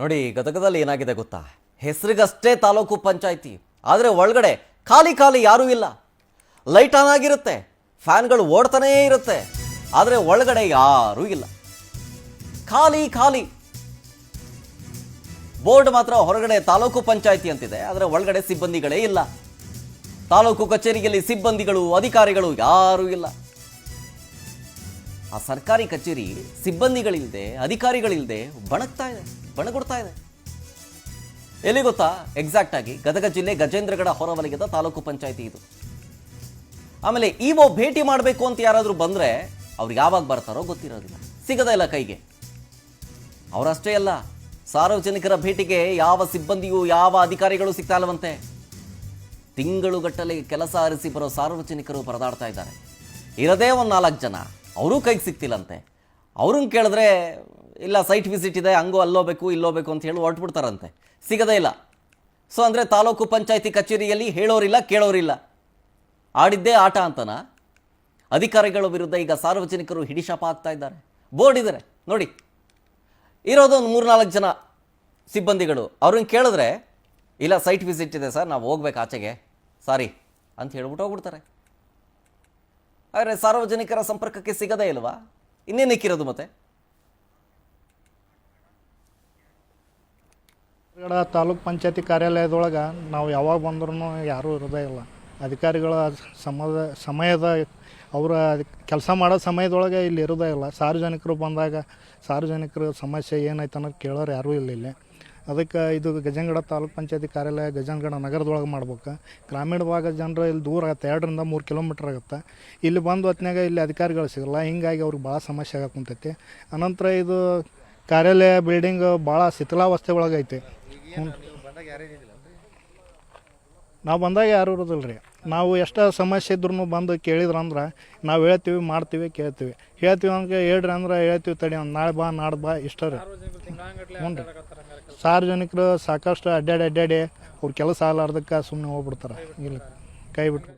ನೋಡಿ ಗದಗದಲ್ಲಿ ಏನಾಗಿದೆ ಗೊತ್ತಾ? ಹೆಸರಿಗಷ್ಟೇ ತಾಲೂಕು ಪಂಚಾಯಿತಿ, ಆದರೆ ಒಳಗಡೆ ಖಾಲಿ ಖಾಲಿ ಯಾರೂ ಇಲ್ಲ. ಲೈಟ್ ಆನ್ ಆಗಿರುತ್ತೆ, ಫ್ಯಾನ್ಗಳು ಓಡ್ತಾನೇ ಇರುತ್ತೆ, ಆದರೆ ಒಳಗಡೆ ಯಾರೂ ಇಲ್ಲ. ಖಾಲಿ ಖಾಲಿ. ಬೋರ್ಡ್ ಮಾತ್ರ ಹೊರಗಡೆ ತಾಲೂಕು ಪಂಚಾಯಿತಿ ಅಂತಿದೆ, ಆದರೆ ಒಳಗಡೆ ಸಿಬ್ಬಂದಿಗಳೇ ಇಲ್ಲ. ತಾಲೂಕು ಕಚೇರಿಯಲ್ಲಿ ಸಿಬ್ಬಂದಿಗಳು, ಅಧಿಕಾರಿಗಳು ಯಾರೂ ಇಲ್ಲ. ಆ ಸರ್ಕಾರಿ ಕಚೇರಿ ಸಿಬ್ಬಂದಿಗಳಿಲ್ಲದೆ ಅಧಿಕಾರಿಗಳಿಲ್ಲದೆ ಬಣಕ್ತಾ ಇದೆ. ಬಣಗುಡ್ತಾ ಇದೆ. ಎಲ್ಲಿ ಗೊತ್ತಾ? ಎಕ್ಸಾಕ್ಟ್ ಆಗಿ ಗದಗ ಜಿಲ್ಲೆ ಗಜೇಂದ್ರಗಡ ಹೊರವಲಯದ ತಾಲೂಕು ಪಂಚಾಯಿತಿ ಇದು. ಆಮೇಲೆ ಇಒ ಭೇಟಿ ಮಾಡಬೇಕು ಅಂತ ಯಾರಾದರೂ ಬಂದರೆ ಅವ್ರು ಯಾವಾಗ ಬರ್ತಾರೋ ಗೊತ್ತಿರೋದಿಲ್ಲ. ಸಿಗದ ಇಲ್ಲ ಕೈಗೆ. ಅವರಷ್ಟೇ ಅಲ್ಲ, ಸಾರ್ವಜನಿಕರ ಭೇಟಿಗೆ ಯಾವ ಸಿಬ್ಬಂದಿಯೂ ಯಾವ ಅಧಿಕಾರಿಗಳು ಸಿಗ್ತಾ ಇಲ್ಲವಂತೆ. ತಿಂಗಳುಗಟ್ಟಲೆ ಕೆಲಸ ಅರಿಸಿ ಬರೋ ಸಾರ್ವಜನಿಕರು ಪರದಾಡ್ತಾ ಇದ್ದಾರೆ. ಇರದೇ ಒಂದು ನಾಲ್ಕು ಜನ, ಅವರೂ ಕೈಗೆ ಸಿಗ್ತಿಲ್ಲಂತೆ. ಅವ್ರನ್ನ ಕೇಳಿದ್ರೆ ಇಲ್ಲ ಸೈಟ್ ವಿಸಿಟ್ ಇದೆ, ಹಂಗೋ ಅಲ್ಲೋಬೇಕು ಇಲ್ಲೋಬೇಕು ಅಂತ ಹೇಳಿ ಹೊರಟ್ಬಿಡ್ತಾರಂತೆ. ಸಿಗದೇ ಇಲ್ಲ. ಸೊ ಅಂದರೆ ತಾಲೂಕು ಪಂಚಾಯತಿ ಕಚೇರಿಯಲ್ಲಿ ಹೇಳೋರಿಲ್ಲ, ಕೇಳೋರಿಲ್ಲ. ಆಡಿದ್ದೇ ಆಟ ಅಂತನ? ಅಧಿಕಾರಿಗಳ ವಿರುದ್ಧ ಈಗ ಸಾರ್ವಜನಿಕರು ಹಿಡಿಶಾಪ ಆಗ್ತಾ ಇದ್ದಾರೆ. ಬೋರ್ಡ್ ಇದ್ದಾರೆ ನೋಡಿ. ಇರೋದು ಒಂದು ಮೂರ್ನಾಲ್ಕು ಜನ ಸಿಬ್ಬಂದಿಗಳು. ಅವ್ರನ್ನ ಕೇಳಿದ್ರೆ, ಇಲ್ಲ ಸೈಟ್ ವಿಸಿಟ್ ಇದೆ ಸರ್, ನಾವು ಹೋಗ್ಬೇಕು ಆಚೆಗೆ. ಸಾರಿ ಅಂತ ಹೇಳ್ಬಿಟ್ಟು ಹೋಗ್ಬಿಡ್ತಾರೆ. ಆದರೆ ಸಾರ್ವಜನಿಕರ ಸಂಪರ್ಕಕ್ಕೆ ಸಿಗದೇ ಇಲ್ವಾ? ಇನ್ನೇನಕ್ಕಿರೋದು ಮತ್ತೆ? ಗಡ ತಾಲೂಕ್ ಪಂಚಾಯತಿ ಕಾರ್ಯಾಲಯದೊಳಗೆ ನಾವು ಯಾವಾಗ ಬಂದ್ರೂ ಯಾರೂ ಇರೋದೇ ಇಲ್ಲ. ಅಧಿಕಾರಿಗಳ ಸಮದ, ಸಮಯದ ಅವರ ಕೆಲಸ ಮಾಡೋ ಸಮಯದೊಳಗೆ ಇಲ್ಲಿ ಇರೋದೇ ಇಲ್ಲ. ಸಾರ್ವಜನಿಕರು ಬಂದಾಗ ಸಾರ್ವಜನಿಕರ ಸಮಸ್ಯೆ ಏನೈತೆ ಅನ್ನೋದು ಕೇಳೋರು ಯಾರೂ ಇಲ್ಲ ಇಲ್ಲಿ. ಅದಕ್ಕೆ ಇದು ಗಜಂಗಡ ತಾಲೂಕ್ ಪಂಚಾಯತಿ ಕಾರ್ಯಾಲಯ ಗಜಂಗಡ ನಗರದೊಳಗೆ ಮಾಡ್ಬೇಕು. ಗ್ರಾಮೀಣ ಭಾಗದ ಜನರು ಇಲ್ಲಿ ದೂರ ಆಗುತ್ತೆ. ಎರಡರಿಂದ ಮೂರು ಕಿಲೋಮೀಟ್ರ್ ಆಗುತ್ತೆ. ಇಲ್ಲಿ ಬಂದು ಹೊತ್ತಿನಾಗ ಇಲ್ಲಿ ಅಧಿಕಾರಿಗಳು ಸಿಗಲ್ಲ. ಹಿಂಗಾಗಿ ಅವ್ರಿಗೆ ಭಾಳ ಸಮಸ್ಯೆ ಆಗಕ್ಕುಂತೈತಿ ಅನಂತರ ಇದು ಕಾರ್ಯಾಲಯ ಬಿಲ್ಡಿಂಗ್ ಭಾಳ ಶಿಥಿಲಾವಸ್ಥೆ ಒಳಗೈತಿ. ಹ್ಞೂ ನಾವು ಬಂದಾಗ ಯಾರು ಇರೋದಿಲ್ಲ ರೀ ನಾವು ಎಷ್ಟು ಸಮಸ್ಯೆ ಇದ್ರೂ ಬಂದು ಕೇಳಿದ್ರು ಅಂದ್ರೆ ನಾವು ಹೇಳ್ತೀವಿ ಮಾಡ್ತೀವಿ ಕೇಳ್ತೀವಿ. ಹೇಳ್ತೀವಿ ಅಂದ್ರೆ ಹೇಳ್ರಿ ಅಂದ್ರೆ ಹೇಳ್ತೀವಿ ತಡಿ ಒಂದು ನಾಳೆ ಬಾ ನಾಡ್ ಬಾ ಇಷ್ಟ ರೀ. ಹ್ಞೂ ರೀ. ಸಾರ್ವಜನಿಕರು ಸಾಕಷ್ಟು ಅಡ್ಡಾಡಿ ಅಡ್ಡಾಡಿ ಅವ್ರ ಕೆಲಸ ಆಗ್ಲಾರ್ದಕ್ಕೆ ಸುಮ್ಮನೆ ಹೋಗ್ಬಿಡ್ತಾರೆ. ಇಲ್ಲ. ಕೈ ಬಿಟ್ಟು